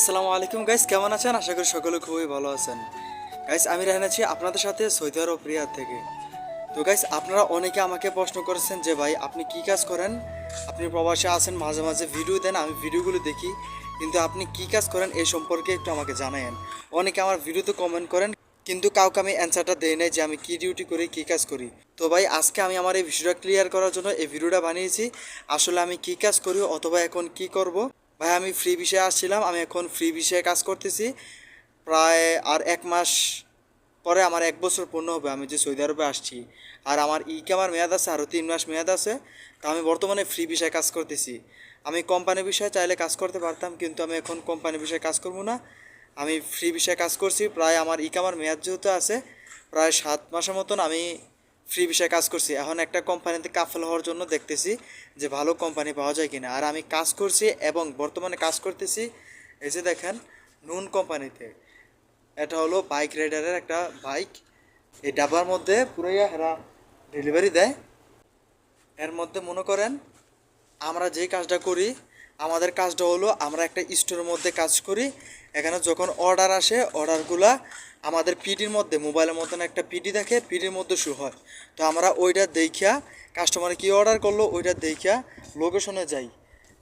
আসসালামু আলাইকুম। গাইস কেমন আছেন? আশা করি সকলে খুবই ভালো আছেন। গাইস আমি রাহেন আছি আপনাদের সাথে সৌদি আরব রিয়াদ থেকে। তো গাইস আপনারা অনেকে আমাকে প্রশ্ন করেছেন যে, ভাই, আপনি কি কাজ করেন? আপনি প্রবাসে আছেন, মাঝে মাঝে ভিডিও দেন, আমি ভিডিওগুলো দেখি। কিন্তু আপনি কি কাজ করেন এই সম্পর্কে একটু আমাকে জানায়েন। অনেকে আমার ভিডিওতে কমেন্ট করেন, কিন্তু কাউকে আমি অ্যান্সারটা দেই নাই যে, আমি কি ডিউটি করি, কি কাজ করি? তো ভাই, আজকে আমি আমার এই ভিডিওটা ক্লিয়ার করার জন্য এই ভিডিওটা বানিয়েছি। আসলে আমি কি কাজ করি, অথবা এখন কি করব? ভাই, আমি ফ্রি বিষয়ে আসছিলাম, আমি এখন ফ্রি বিষয়ে কাজ করতেছি। প্রায় আর এক মাস পরে আমার এক বছর পূর্ণ হবে, আমি যে সৌদি আরবে আসছি। আর আমার ই কামার মেয়াদ আছে আরও তিন মাস মেয়াদ আছে, তো আমি বর্তমানে ফ্রি বিষয়ে কাজ করতেছি। আমি কোম্পানি বিষয়ে চাইলে কাজ করতে পারতাম, কিন্তু আমি এখন কোম্পানি বিষয়ে কাজ করব না। আমি ফ্রি বিষয়ে কাজ করছি, প্রায় আমার ই কামার মেয়াদ যেহেতু আছে, প্রায় সাত মাসের মতন আমি ফ্রি বিষয়ে কাজ করছি। এখন একটা কোম্পানিতে কাফল হওয়ার জন্য দেখতেছি যে ভালো কোম্পানি পাওয়া যায় কিনা। আর আমি কাজ করছি এবং বর্তমানে কাজ করতেছি, এই যে দেখেন, নুন কোম্পানিতে এটা হলো বাইক রাইডারের একটা বাইক এই ডাবার মধ্যে পুরোই এরা ডেলিভারি দেয়। এর মধ্যে মনে করেন, আমরা যে কাজটা করি, আমাদের কাজটা হলো আমরা একটা স্টোরের মধ্যে কাজ করি। এখানে যখন অর্ডার আসে অর্ডারগুলা আমাদের পিডির মধ্যে, মোবাইলের মতন একটা পিডি দেখে পিডির মধ্যে শু হয়। তো আমরা ওইটা দেখিয়া কাস্টমার কি অর্ডার করল, ওইটা দেখিয়া লোকেশনে যাই।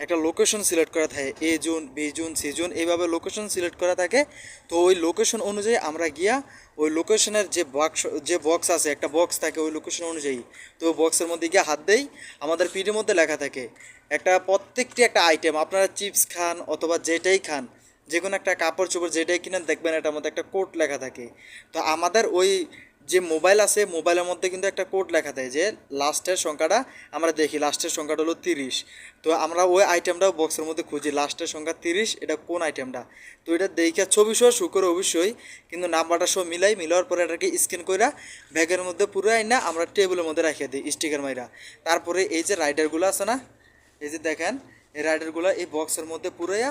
একটা লোকেশন সিলেক্ট করা থাকে A zone B zone C zone, এইভাবে লোকেশন সিলেক্ট করা থাকে। তো ওই লোকেশন অনুযায়ী আমরা গিয়া ওই লোকেশনের যে বক্স যে বক্স আছে, একটা বক্স থাকে ওই লোকেশন অনুযায়ী, তো ওই বক্সের মধ্যে গিয়ে হাত দেই, আমাদের পিডির মধ্যে লেখা থাকে, একটা প্রত্যেকটি একটা আইটেম আপনারা চিপস খান অথবা যেটাই খান যে কোনো একটা কাপড় চোপড় যেটাই কিনেন দেখবেন এটার মধ্যে একটা কোড লেখা থাকে। তো আমাদের ওই যে মোবাইল আছে মোবাইলের মধ্যে কিন্তু একটা কোড লেখা থাকে যে লাস্টের সংখ্যাটা আমরা দেখি লাস্টের সংখ্যাটা হলো তিরিশ। তো আমরা ওই আইটেমটাও বক্সের মধ্যে খুঁজি লাস্টের সংখ্যা তিরিশ, এটা কোন আইটেমটা তো এটা দেখে ছবি সহ শু করে অবশ্যই, কিন্তু নাম্বারটা সব মিলাই, মিলার পরে এটাকে স্ক্যান কইরা ব্যাগের মধ্যে পুরো আই না আমরা টেবিলের মধ্যে রাখিয়ে দিই স্টিকার মাইরা। তারপরে এই যে রাইডারগুলো আছে না, এই যে দেখেন, এই রাইডারগুলো এই বক্সের মধ্যে পুরাইয়া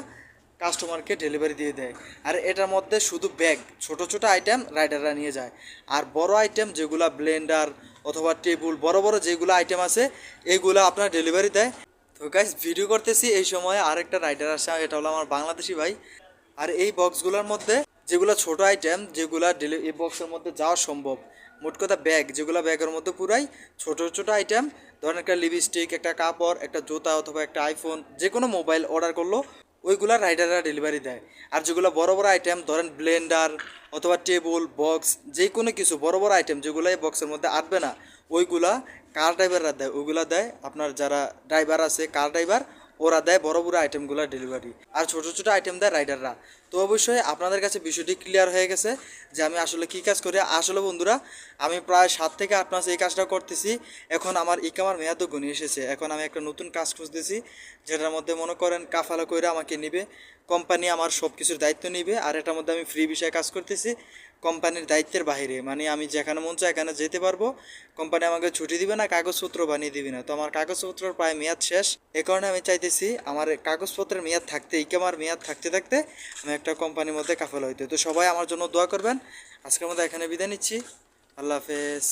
কাস্টমারকে ডেলিভারি দিয়ে দেয়। আর এটার মধ্যে শুধু ব্যাগ, ছোট ছোট আইটেম রাইডাররা নিয়ে যায়। আর বড় আইটেম যেগুলা ব্লেন্ডার অথবা টেবিল বড় বড় যেগুলো আইটেম আছে এইগুলো আপনার ডেলিভারি দেয়। তো গাইস ভিডিও করতেছি এই সময় আরেকটা রাইডার আসে, এটা হলো আমার বাংলাদেশি ভাই। আর এই বক্সগুলোর মধ্যে যেগুলো ছোট আইটেম যেগুলা ডেলি এই বক্সের মধ্যে যাওয়া সম্ভব। মোট কথা ব্যাগ যেগুলো ব্যাগের মধ্যে পুরাই ছোট ছোট আইটেম ধরেন একটা লিপস্টিক একটা কাপড়, একটা জুতা অথবা একটা আইফোন যে কোনো মোবাইল অর্ডার করল ওইগুলা রাইডাররা ডেলিভারি দেয়। আর যেগুলো বড় বড় আইটেম ধরেন ব্লেন্ডার অথবা টেবল বক্স যে কোনো কিছু, বড় বড় আইটেম যেগুলো এই বক্সের মধ্যে আসবে না, ওইগুলা কার ড্রাইভাররা দেয়। ওইগুলা দেয় আপনার যারা ড্রাইভার আছে কার ড্রাইভার ওরা দেয় বড় বড় আইটেমগুলো ডেলিভারি আর ছোট ছোট আইটেম দেয় রাইডাররা তো অবশ্যই আপনাদের কাছে বিষয়টি ক্লিয়ার হয়ে গেছে যে আমি আসলে কী কাজ করি। আসলে বন্ধুরা, আমি প্রায় সাত থেকে আট মাস এই কাজটা করতেছি। এখন আমার ইকামার মেয়াদও গুনিয়ে এসেছে। এখন আমি একটা নতুন কাজ খুঁজতেছি, যেটার মধ্যে মনে করেন কাফালা কইরা আমাকে নিবে। কোম্পানি আমার সব কিছুর দায়িত্ব নিবে, আর এটার মধ্যে আমি ফ্রি বিষয়ে কাজ করতেছি, কোম্পানির দায়িত্বের বাইরে মানে আমি যেখানে মন চাই এখানে যেতে পারব। কোম্পানি আমাকে ছুটি দিবে না, কাগজপত্র বানিয়ে দিবে না। তো আমার কাগজপত্রের প্রায় মেয়াদ শেষ। এ কারণে আমি চাইতেছি আমার কাগজপত্রের মেয়াদ থাকতে ইকামার মেয়াদ থাকতে থাকতে আমি একটা কোম্পানির মধ্যে কাফেল হইতে। তো সবাই আমার জন্য দোয়া করবেন। আজকের মধ্যে এখানে বিদায় নিচ্ছি। আল্লাহ হাফেজ।